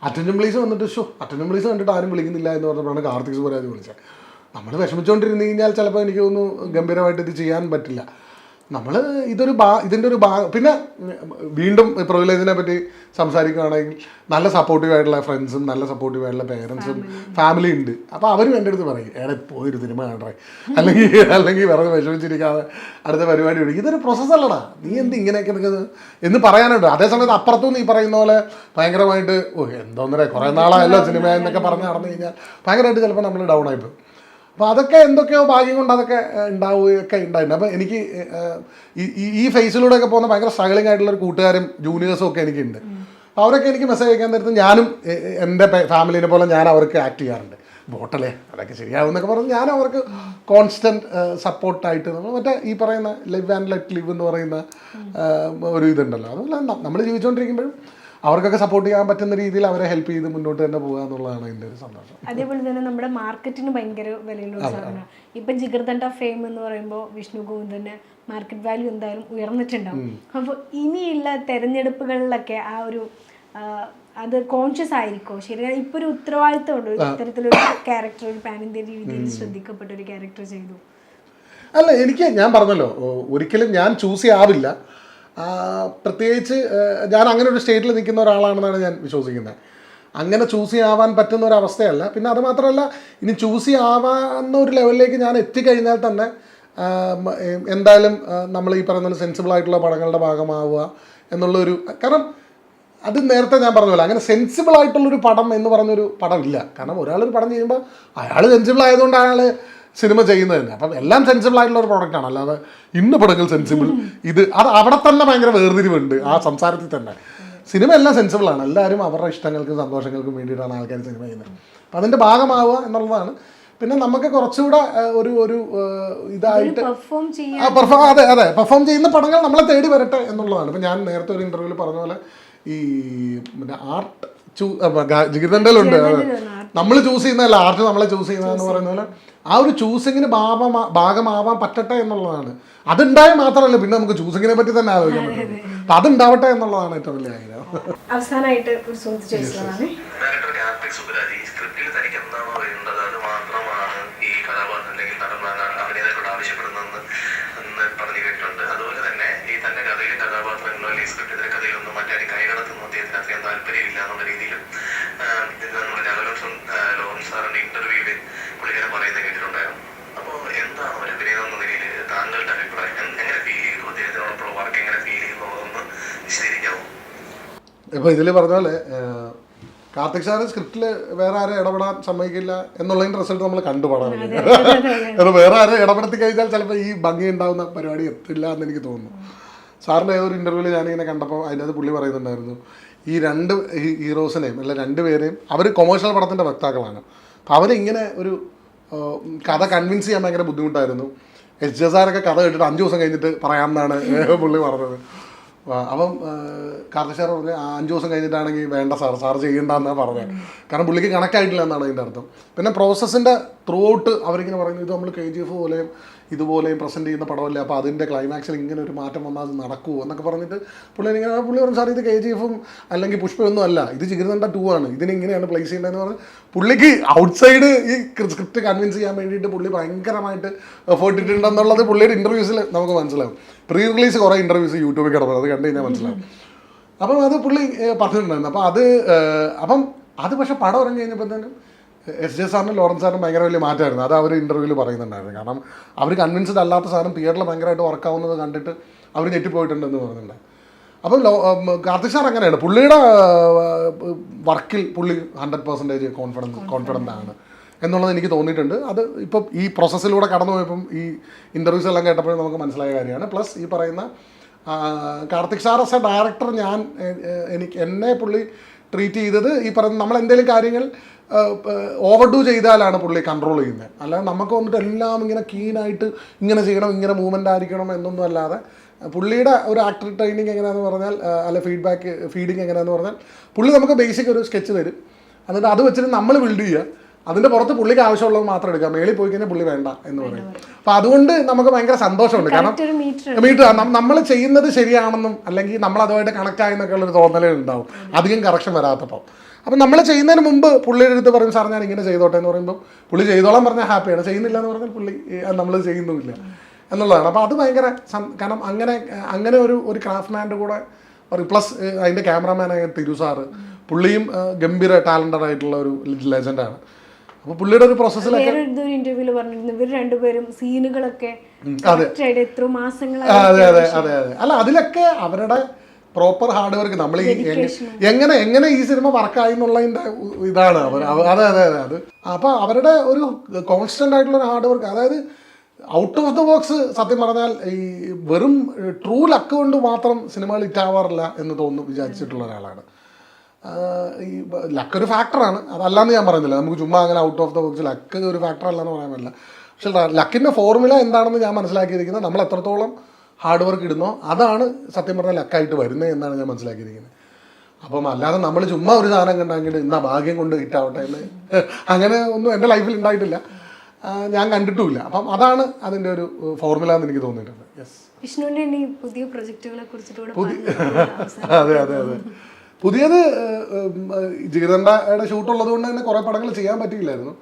Speaker 1: അറ്റൻഷൻ പ്ലീസ് വന്നിട്ട് ഷോ അറ്റൻഷൻ പ്ലീസ് കണ്ടിട്ട് ആരും വിളിക്കുന്നില്ല എന്ന് പറഞ്ഞപ്പോഴാണ് കാർത്തിക് സുബരാജ് വിളിച്ചത്. നമ്മൾ വിഷമിച്ചുകൊണ്ടിരുന്നു കഴിഞ്ഞാൽ ചിലപ്പോൾ എനിക്ക് തോന്നുന്നു ഗംഭീരമായിട്ട് ഇത് ചെയ്യാൻ പറ്റില്ല. നമ്മൾ ഇതൊരു ഭാ ഇതിന്റെ ഒരു ഭാഗം പിന്നെ വീണ്ടും പ്രിവിലേജിനെ പറ്റി സംസാരിക്കുകയാണെങ്കിൽ നല്ല സപ്പോർട്ടീവ് ആയിട്ടുള്ള ഫ്രണ്ട്സും നല്ല സപ്പോർട്ടീവ് ആയിട്ടുള്ള പേരൻസും ഫാമിലി ഉണ്ട്. അപ്പോൾ അവരും എന്റെ അടുത്ത് പറയും എവിടെ പോയൊരു സിനിമ കാണേ അല്ലെങ്കിൽ അല്ലെങ്കിൽ വെറുതെ വിഷമിച്ചിരിക്കാതെ അടുത്ത പരിപാടി വിളിക്കും. ഇതൊരു പ്രോസസ്സല്ലടാ നീ എന്ത് ഇങ്ങനെയൊക്കെ നിൽക്കുന്നത് എന്ന് പറയാനുണ്ട്. അതേസമയത്ത് അപ്പുറത്തും നീ പറയുന്ന പോലെ ഭയങ്കരമായിട്ട് ഓ എന്തോന്നേ കുറേ നാളായല്ലോ സിനിമ എന്നൊക്കെ പറഞ്ഞ് നടന്നു കഴിഞ്ഞാൽ ഭയങ്കരമായിട്ട് ചിലപ്പോൾ നമ്മൾ ഡൗൺ ആയിപ്പോയി അപ്പോൾ അതൊക്കെ എന്തൊക്കെയോ ഭാഗ്യം കൊണ്ട് അതൊക്കെ ഉണ്ടാവുകയൊക്കെ ഉണ്ടായിട്ടുണ്ട്. അപ്പോൾ എനിക്ക് ഈ ഈ- ഈ ഫേസിലൂടെയൊക്കെ പോകുന്ന ഭയങ്കര സ്ട്രഗിളിംഗ് ആയിട്ടുള്ള ഒരു കൂട്ടുകാരും ജൂനിയേഴ്സും ഒക്കെ എനിക്കുണ്ട്. അപ്പോൾ അവരൊക്കെ എനിക്ക് മെസ്സേജ് അയക്കാൻ നേരത്ത് ഞാനും എന്റെ ഫാമിലിനെ പോലെ ഞാൻ അവർക്ക് ആക്ട് ചെയ്യാറുണ്ട്. ബോട്ടലേ അതൊക്കെ ശരിയാവും എന്നൊക്കെ പറഞ്ഞ് ഞാൻ അവർക്ക് കോൺസ്റ്റന്റ് സപ്പോർട്ടായിട്ട് നമ്മൾ മറ്റേ ഈ പറയുന്ന ലിവ് ആൻഡ് ലെറ്റ് ലിവ് എന്ന് പറയുന്ന ഒരു ഇതുണ്ടല്ലോ. അതുപോലെ നമ്മൾ ജീവിച്ചുകൊണ്ടിരിക്കുമ്പോഴും അവർക്കൊക്കെ സപ്പോർട്ട് ചെയ്യാൻ പറ്റുന്ന രീതിയിൽ അവരെ ഹെൽപ്പ് ചെയ്ത് മുന്നോട്ട് തന്നെ പോകുക എന്നുള്ളതാണ് എന്റെ ഒരു സന്തോഷം.
Speaker 2: അതേപോലെ തന്നെ നമ്മുടെ മാർക്കറ്റിന് ഭയങ്കര വിലയുള്ള സാധനമാണ് ഇപ്പൊ ജിഗർദണ്ഡ ഫെയിം എന്ന് പറയുമ്പോൾ വിഷ്ണു ഗോവിന്ദന് മാർക്കറ്റ് വാല്യൂ എന്തായാലും ഉയർന്നിട്ടുണ്ടാവും. അപ്പോൾ ഇനിയുള്ള തെരഞ്ഞെടുപ്പുകളിലൊക്കെ ആ ഒരു അത് കോൺഷ്യസ് ആയിരിക്കോ? ശരി ഇപ്പൊ ഒരു ഉത്തരവാദിത്തമുണ്ട്? ഉണ്ട് ഇത്തരത്തിലൊരു ക്യാരക്ടർ ഒരു പാൻ ഇന്ത്യ രീതിയിൽ ശ്രദ്ധിക്കപ്പെട്ട ഒരു ക്യാരക്ടർ ചെയ്തു.
Speaker 1: അല്ല എനിക്ക് ഞാൻ പറഞ്ഞല്ലോ ഒരിക്കലും ഞാൻ ചൂസ് ചെയ്യാവില്ല പ്രത്യേകിച്ച് ഞാൻ അങ്ങനെ ഒരു സ്റ്റേറ്റിൽ നിൽക്കുന്ന ഒരാളാണെന്നാണ് ഞാൻ വിശ്വസിക്കുന്നത്. അങ്ങനെ ചൂസ് ആവാൻ പറ്റുന്ന ഒരു അവസ്ഥയല്ല. പിന്നെ അത് മാത്രമല്ല ഇനി ചൂസ് ചെയ്യാവുന്ന ഒരു ലെവലിലേക്ക് ഞാൻ എത്തിക്കഴിഞ്ഞാൽ തന്നെ എന്തായാലും നമ്മൾ ഈ പറയുന്ന സെൻസിബിൾ ആയിട്ടുള്ള പടങ്ങളുടെ ഭാഗമാവുക എന്നുള്ളൊരു കാരണം അത് നേരത്തെ ഞാൻ പറഞ്ഞല്ലോ അങ്ങനെ സെൻസിബിൾ ആയിട്ടുള്ളൊരു പടം എന്ന് പറഞ്ഞൊരു പടമില്ല. കാരണം ഒരാളൊരു പടം ചെയ്യുമ്പോൾ അയാൾ സെൻസിബിൾ ആയതുകൊണ്ട് അയാൾ സിനിമ ചെയ്യുന്നത് തന്നെ. അപ്പം എല്ലാം സെൻസിബിൾ ആയിട്ടുള്ള ഒരു പ്രോഡക്റ്റാണ് അല്ലാതെ ഇന്ന പടങ്ങൾ സെൻസിബിൾ ഇത് അത് അവിടെ തന്നെ ഭയങ്കര വേർതിരിവുണ്ട് ആ സംസാരത്തിൽ തന്നെ. സിനിമ എല്ലാം സെൻസിബിൾ ആണ്. എല്ലാവരും അവരുടെ ഇഷ്ടങ്ങൾക്കും സന്തോഷങ്ങൾക്കും വേണ്ടിയിട്ടാണ് ആൾക്കാർ സിനിമ ചെയ്യുന്നത്. അപ്പം അതിന്റെ ഭാഗമാവുക എന്നുള്ളതാണ്. പിന്നെ നമുക്ക് കുറച്ചുകൂടെ ഒരു ഒരു ഇതായിട്ട്
Speaker 2: പെർഫോം
Speaker 1: അതെ അതെ. പെർഫോം ചെയ്യുന്ന പടങ്ങൾ നമ്മളെ തേടി വരട്ടെ എന്നുള്ളതാണ്. ഇപ്പം ഞാൻ നേരത്തെ ഒരു ഇന്റർവ്യൂവിൽ പറഞ്ഞ പോലെ ഈ പിന്നെ ആർട്ട് ചൂ ജിഗിതണ്ടലുണ്ട് നമ്മൾ ചൂസ് ചെയ്യുന്നതല്ല ആർട്ട് നമ്മളെ ചൂസ് ചെയ്യുന്നതെന്ന് പറയുന്ന പോലെ ആ ഒരു ചൂസിങ്ങിന് ഭാഗമാ ഭാഗമാവാൻ പറ്റട്ടെ എന്നുള്ളതാണ്. അതുണ്ടായാൽ മാത്രമല്ല പിന്നെ നമുക്ക് ചൂസിങ്ങിനെ പറ്റി തന്നെ ആലോചിക്കാൻ പറ്റും അപ്പൊ അതുണ്ടാവട്ടെ എന്നുള്ളതാണ് ഏറ്റവും വലിയ ആഗ്രഹം
Speaker 2: അവസാനമായിട്ട്
Speaker 1: ഇപ്പോൾ ഇതിൽ പറഞ്ഞ പോലെ കാർത്തിക് സാറ് സ്ക്രിപ്റ്റിൽ വേറെ ആരെ ഇടപെടാൻ സമ്മതിക്കില്ല എന്നുള്ളതിന്റെ റിസൾട്ട് നമ്മൾ കണ്ടുപാടാൻ അത് വേറെ ആരെ ഇടപെടുത്തി കഴിഞ്ഞാൽ ചിലപ്പോൾ ഈ ഭംഗി ഉണ്ടാവുന്ന പരിപാടി എത്തില്ല എന്ന് എനിക്ക് തോന്നുന്നു. സാറിന്റെ ഏതൊരു ഇന്റർവ്യൂവിൽ ഞാനിങ്ങനെ കണ്ടപ്പോൾ അതിന്റെ അത് പുള്ളി പറയുന്നുണ്ടായിരുന്നു ഈ രണ്ട് ഹീറോസിനെയും അല്ല രണ്ടുപേരെയും അവർ കൊമേഴ്ഷ്യൽ പടത്തിന്റെ വക്താക്കളാണ്. അപ്പോൾ അവരിങ്ങനെ ഒരു കഥ കൺവിൻസ് ചെയ്യാൻ ഭയങ്കര ബുദ്ധിമുട്ടായിരുന്നു. എച്ച് ജെ സാറൊക്കെ കഥ കേട്ടിട്ട് അഞ്ച് ദിവസം കഴിഞ്ഞിട്ട് പറയാമെന്നാണ് പുള്ളി പറഞ്ഞത്. അപ്പം കാർത്തിക് പറഞ്ഞു "ആ, അഞ്ച് ദിവസം കഴിഞ്ഞിട്ടാണെങ്കിൽ വേണ്ട സാർ സാർ ചെയ്യണ്ടെന്നാണ് പറഞ്ഞത്. കാരണം പുള്ളിക്ക് കണക്ട് ആയിട്ടില്ല എന്നാണ് അതിന്റെ അർത്ഥം. പിന്നെ പ്രോസസ്സിന്റെ ത്രൂ ഔട്ട് അവരിങ്ങനെ പറയുന്നത് ഇത് നമ്മൾ കെ ജി എഫ് പോലെയും ഇതുപോലെയും പ്രസന്റ് ചെയ്യുന്ന പടമല്ല? അപ്പോൾ അതിന്റെ ക്ലൈമാക്സിൽ ഇങ്ങനെ ഒരു മാറ്റം വന്നാൽ അത് നടക്കുമോ എന്നൊക്കെ പറഞ്ഞിട്ട് പുള്ളി ഇങ്ങനെ പുള്ളി പറഞ്ഞു സാർ ഇത് കെ ജി എഫും അല്ലെങ്കിൽ പുഷ്പയൊന്നും അല്ല. ഇത് ജിഗിർദണ്ഡ ടു ആണ്. ഇതിന് ഇങ്ങനെയാണ് പ്ലേസ് ചെയ്യേണ്ടതെന്ന് പറഞ്ഞ് പുള്ളിക്ക് ഔട്ട്സൈഡ് ഈ സ്ക്രിപ്റ്റ് കൺവിൻസ് ചെയ്യാൻ വേണ്ടിയിട്ട് പുള്ളി ഭയങ്കരമായിട്ട് എഫേർട്ട് ഇട്ടിട്ടുണ്ടെന്നുള്ളത് പുള്ളിയുടെ ഇന്റർവ്യൂസിൽ നമുക്ക് മനസ്സിലാവും. പ്രീ റിലീസ് കുറേ ഇന്റർവ്യൂസ് യൂട്യൂബിൽ കിടന്നത് അത് കണ്ടു കഴിഞ്ഞാൽ മനസ്സിലാവും. അപ്പം അത് പുള്ളി പറഞ്ഞിട്ടുണ്ടായിരുന്നു. അപ്പം അത് അപ്പം അത് പക്ഷേ പടം ഇറങ്ങി കഴിഞ്ഞപ്പോഴത്തേനും എസ് ജെ സാറിനും ലോറൻസ് സാറിനും ഭയങ്കര വലിയ മാറ്റമായിരുന്നു. അത് അവർ ഇന്റർവ്യൂവിൽ പറയുന്നുണ്ടായിരുന്നു. കാരണം അവർ കൺവിൻസ്ഡ് അല്ലാത്ത സാധനം തിയേറ്ററിൽ ഭയങ്കരമായിട്ട് വർക്കാവുന്നത് കണ്ടിട്ട് അവർ ഞെട്ടിപ്പോയിട്ടുണ്ടെന്ന് പറയുന്നുണ്ട് അപ്പം ലോ കാർത്തിക് സാർ അങ്ങനെയാണ്. പുള്ളിയുടെ വർക്കിൽ പുള്ളി ഹൺഡ്രഡ് പെർസെന്റേജ് കോൺഫിഡൻസ് കോൺഫിഡന്റ് ആണ് എന്നുള്ളത് എനിക്ക് തോന്നിയിട്ടുണ്ട്. അത് ഇപ്പം ഈ പ്രോസസ്സിലൂടെ കടന്നു പോയപ്പം ഈ ഇന്റർവ്യൂസ് എല്ലാം കേട്ടപ്പോഴും നമുക്ക് മനസ്സിലായ കാര്യമാണ്. പ്ലസ് ഈ പറയുന്ന Karthik sir as a director ഞാൻ എനിക്ക് എന്നെ പുള്ളി ട്രീറ്റ് ചെയ്തത് ഈ പറയുന്ന നമ്മൾ എന്തെങ്കിലും കാര്യങ്ങൾ ഓവർ ഡു ചെയ്താലാണ് പുള്ളി കൺട്രോൾ ചെയ്യുന്നത്. അല്ലാതെ നമുക്ക് വന്നിട്ട് എല്ലാം ഇങ്ങനെ കീനായിട്ട് ഇങ്ങനെ ചെയ്യണം ഇങ്ങനെ മൂവ്മെന്റ് ആയിരിക്കണം എന്നൊന്നും അല്ലാതെ പുള്ളിയുടെ ഒരു ആക്ടർ ട്രെയിനിങ് എങ്ങനെയാണെന്ന് പറഞ്ഞാൽ അല്ലെ ഫീഡ്ബാക്ക് ഫീഡിങ് എങ്ങനെയാണെന്ന് പറഞ്ഞാൽ പുള്ളി നമുക്ക് ബേസിക് ഒരു സ്കെച്ച് തരും. എന്നിട്ട് അത് വെച്ചിട്ട് നമ്മൾ ബിൽഡ് ചെയ്യുക. അതിന്റെ പുറത്ത് പുള്ളിക്ക് ആവശ്യമുള്ളത് മാത്രം എടുക്കാം മേളിൽ പോയി കഴിഞ്ഞാൽ പുള്ളി വേണ്ട എന്ന് പറയും. അപ്പം അതുകൊണ്ട് നമുക്ക് ഭയങ്കര സന്തോഷമുണ്ട്. കാരണം
Speaker 2: മീറ്റർ
Speaker 1: നമ്മൾ ചെയ്യുന്നത് ശരിയാണെന്നും അല്ലെങ്കിൽ നമ്മൾ അതുമായിട്ട് കണക്റ്റ് ആയെന്നൊക്കെ ഉള്ളൊരു തോന്നലുണ്ടാവും അധികം കറക്ഷൻ വരാത്തപ്പം. അപ്പം നമ്മൾ ചെയ്യുന്നതിന് മുമ്പ് പുള്ളിയുടെ അടുത്ത് പറയും സാർ ഞാൻ ഇങ്ങനെ ചെയ്തോട്ടെ എന്ന് പറയുമ്പോൾ പുള്ളി ചെയ്തോളാൻ പറഞ്ഞാൽ ഹാപ്പിയാണ്. ചെയ്യുന്നില്ല എന്ന് പറഞ്ഞാൽ പുള്ളി നമ്മൾ ചെയ്യുന്നുമില്ല എന്നുള്ളതാണ്. അപ്പോൾ അത് ഭയങ്കര കാരണം അങ്ങനെ അങ്ങനെ ഒരു ഒരു ക്രാഫ്റ്റ്മാന്റെ കൂടെ പറയും. പ്ലസ് അതിന്റെ ക്യാമറാമാനായ തിരു സാറ് പുള്ളിയും ഗംഭീര ടാലന്റഡ് ആയിട്ടുള്ള ഒരു ലെജൻഡാണ്. അപ്പോൾ പുള്ളിയുടെ ഒരു പ്രോസസ്സിലൊക്കെ
Speaker 2: പറഞ്ഞിരുന്നു. ഇവർ രണ്ടുപേരും സീനുകളൊക്കെ
Speaker 1: അതെ. അതെ അതെ അതെ. അല്ല അതിലൊക്കെ അവരുടെ പ്രോപ്പർ ഹാർഡ് വർക്ക് നമ്മൾ ഈ എങ്ങനെ എങ്ങനെ ഈ സിനിമ വർക്കായി എന്നുള്ളതിന്റെ ഉ- ഇതാണ്. അവർ അവ- അതെ അതെ അതെ അത്. അപ്പൊ അവരുടെ ഒരു കോൺസ്റ്റന്റ് ആയിട്ടുള്ള ഒരു ഹാർഡ് വർക്ക് അതായത് ഔട്ട് ഓഫ് ദ ബോക്സ് സത്യം പറഞ്ഞാൽ ഈ വെറും ട്രൂ ലക്ക് കൊണ്ട് മാത്രം സിനിമകൾ ഹിറ്റാവാറില്ല എന്ന് തോന്നുന്നു വിചാരിച്ചിട്ടുള്ള ഒരാളാണ്. ഈ ലക്ക് ഒരു ഫാക്ടറാണ് അതല്ലാന്ന് ഞാൻ പറയുന്നില്ല. നമുക്ക് ചുമ്മാ അങ്ങനെ out of the box luck ഒരു ഫാക്ടർ അല്ലെന്ന് പറയാൻ പറ്റില്ല. പക്ഷെ ലക്കിന്റെ ഫോർമുല എന്താണെന്ന് ഞാൻ മനസ്സിലാക്കിയിരിക്കുന്നത് നമ്മൾ എത്രത്തോളം ഹാർഡ് വർക്ക് ഇടുന്നോ? അതാണ് സത്യം പറഞ്ഞാൽ ലക്കായിട്ട് വരുന്നത് എന്നാണ് ഞാൻ മനസ്സിലാക്കിയിരിക്കുന്നത്. അപ്പം അല്ലാതെ നമ്മൾ ചുമ്മാ ഒരു സാധനം കണ്ടെങ്കിൽ ഇന്നാ ഭാഗ്യം കൊണ്ട് ഹിറ്റാവട്ടെ എന്ന് അങ്ങനെ ഒന്നും എന്റെ ലൈഫിൽ ഉണ്ടായിട്ടില്ല. ഞാൻ കണ്ടിട്ടുമില്ല. അപ്പം അതാണ് അതിന്റെ ഒരു ഫോർമുല എന്ന് എനിക്ക് തോന്നിയിട്ടുണ്ട്. യെസ്
Speaker 2: പുതിയ
Speaker 1: അതെ അതെ അതെ. പുതിയത് ജീതണ്ടയുടെ ഷൂട്ട് ഉള്ളത് കൊണ്ട് തന്നെ കുറെ പടങ്ങൾ ചെയ്യാൻ പറ്റിയില്ലായിരുന്നു.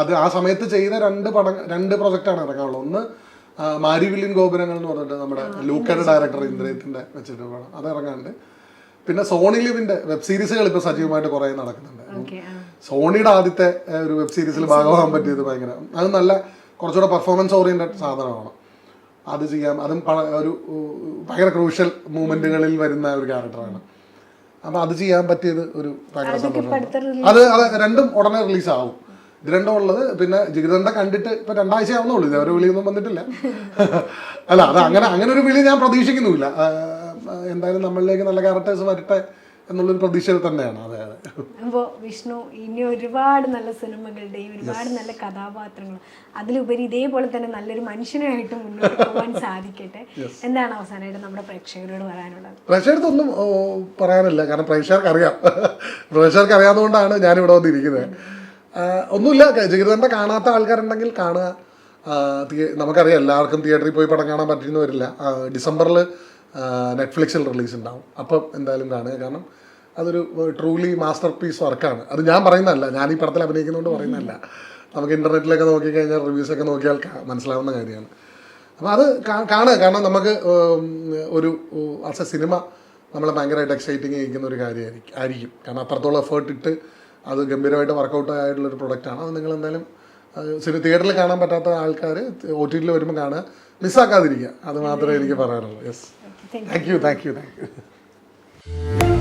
Speaker 1: അത് ആ സമയത്ത് ചെയ്ത രണ്ട് പടം രണ്ട് പ്രൊജക്റ്റാണ് ഇറങ്ങാനുള്ളത് ഒന്ന് ആ, മാരി വില്യൻ ഗോപുരങ്ങൾ എന്ന് പറഞ്ഞിട്ട് നമ്മുടെ ലൂക്കയുടെ ഡയറക്ടർ ഇന്ദ്രയത്തിന്റെ വെച്ചിട്ട് പടം അത് ഇറങ്ങാണ്ട് പിന്നെ സോണി ലിവിന്റെ വെബ് സീരീസുകൾ ഇപ്പൊ സജീവമായിട്ട് കുറെ നടക്കുന്നുണ്ട്. സോണിയുടെ ആദ്യത്തെ ഒരു വെബ് സീരീസിൽ ഭാഗമാകാൻ പറ്റിയത് ഭയങ്കര അത് നല്ല കുറച്ചുകൂടെ പെർഫോമൻസ് ഓറിയന്റഡ് സാധനമാണ്. അത് ചെയ്യാം അതും ഒരു ഭയങ്കര ക്രൂഷ്യൽ മൂമെന്റുകളിൽ വരുന്ന ഒരു ക്യാരക്ടറാണ് അപ്പൊ അത് ചെയ്യാൻ പറ്റിയത് ഒരു ഭയങ്കര സന്തോഷം അത് അത് രണ്ടും ഉടനെ റിലീസ് ആവും. ഇത് രണ്ടും ഉള്ളത് പിന്നെ ജിഗിതണ്ട കണ്ടിട്ട് ഇപ്പൊ രണ്ടാഴ്ച ആവുന്നുള്ളൂ ഇതേ ഒരു വിളിയൊന്നും വന്നിട്ടില്ല. അല്ല അത് അങ്ങനെ അങ്ങനെ ഒരു വിളി ഞാൻ പ്രതീക്ഷിക്കുന്നുമില്ല. എന്തായാലും നമ്മളിലേക്ക് നല്ല ക്യാരക്ടേഴ്സ് വരട്ടെ എന്നുള്ളൊരു പ്രതീക്ഷയിൽ തന്നെയാണ്. അതെ അതെ.
Speaker 2: അപ്പോൾ വിഷ്ണു ഇനി ഒരുപാട് നല്ല സിനിമകളുടെയും ഒരുപാട് നല്ല കഥാപാത്രങ്ങളും അതിലുപരി ഇതേപോലെ തന്നെ നല്ലൊരു മനുഷ്യനായിട്ട് മുന്നോട്ട് പോകാൻ സാധിക്കട്ടെ. എന്താണ് അവസാനമായിട്ട് നമ്മുടെ പ്രേക്ഷകരോട് പറയാനുള്ളത്?
Speaker 1: പ്രേക്ഷകർക്ക് ഒന്നും പറയാനില്ല. കാരണം പ്രേക്ഷകർക്ക് അറിയാം പ്രേക്ഷകർക്ക് അറിയാവുന്നതുകൊണ്ടാണ് ഞാനിവിടെ വന്നിരിക്കുന്നത്. ഒന്നുമില്ല. ജിഗിതണ്ട കാണാത്ത ആൾക്കാരുണ്ടെങ്കിൽ കാണുക. നമുക്കറിയാം എല്ലാവർക്കും തിയേറ്ററിൽ പോയി പടം കാണാൻ പറ്റിയെന്ന് വരില്ല. ഡിസംബറിൽ നെറ്റ്ഫ്ലിക്സിൽ റിലീസ് ഉണ്ടാവും അപ്പം എന്തായാലും കാണുക. കാരണം അതൊരു ട്രൂലി മാസ്റ്റർ പീസ് വർക്കാണ് അത് ഞാൻ പറയുന്നതല്ല. ഞാൻ ഈ പടത്തിൽ അഭിനയിക്കുന്നതുകൊണ്ട് പറയുന്നതല്ല. നമുക്ക് ഇന്റർനെറ്റിലൊക്കെ നോക്കിക്കഴിഞ്ഞാൽ റിവ്യൂസൊക്കെ നോക്കിയാൽ മനസ്സിലാവുന്ന കാര്യമാണ്. അപ്പോൾ അത് കാണുക. കാരണം നമുക്ക് ഒരു ആസ് എ സിനിമ നമ്മളെ ഭയങ്കരമായിട്ട് എക്സൈറ്റിംഗ് ചെയ്യിക്കുന്ന ഒരു കാര്യമായിരിക്കും ആയിരിക്കും. കാരണം അത്രത്തോളം എഫേർട്ട് ഇട്ട് അത് ഗംഭീരമായിട്ട് വർക്കൗട്ട് ആയിട്ടുള്ള ഒരു പ്രൊഡക്റ്റാണ് അത് നിങ്ങൾ എന്തായാലും സിനിമ തിയേറ്ററിൽ കാണാൻ പറ്റാത്ത ആൾക്കാർ ഒ ടി ടിയിൽ വരുമ്പോൾ കാണുക. മിസ്സാക്കാതിരിക്കുക. അത് മാത്രമേ എനിക്ക് പറയാനുള്ളൂ. Yes
Speaker 2: thank
Speaker 1: thank you thank you thank you